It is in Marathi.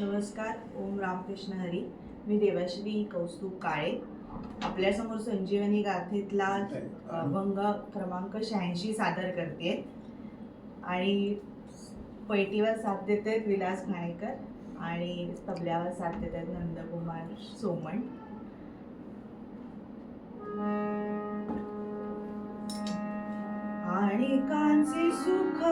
नमस्कार ओम रामकृष्ण हरी. मी देवाश्री कौस्तुभ काळे. आपल्यासमोर संजीवनी गाथेतला अभंग क्रमांक शहाऐंशी सादर करते. आणि पैटीवर साथ देत आहेत विलास घाणेकर आणि तबल्यावर साथ देत आहेत नंदकुमार सोमण. आणि कांचे सुख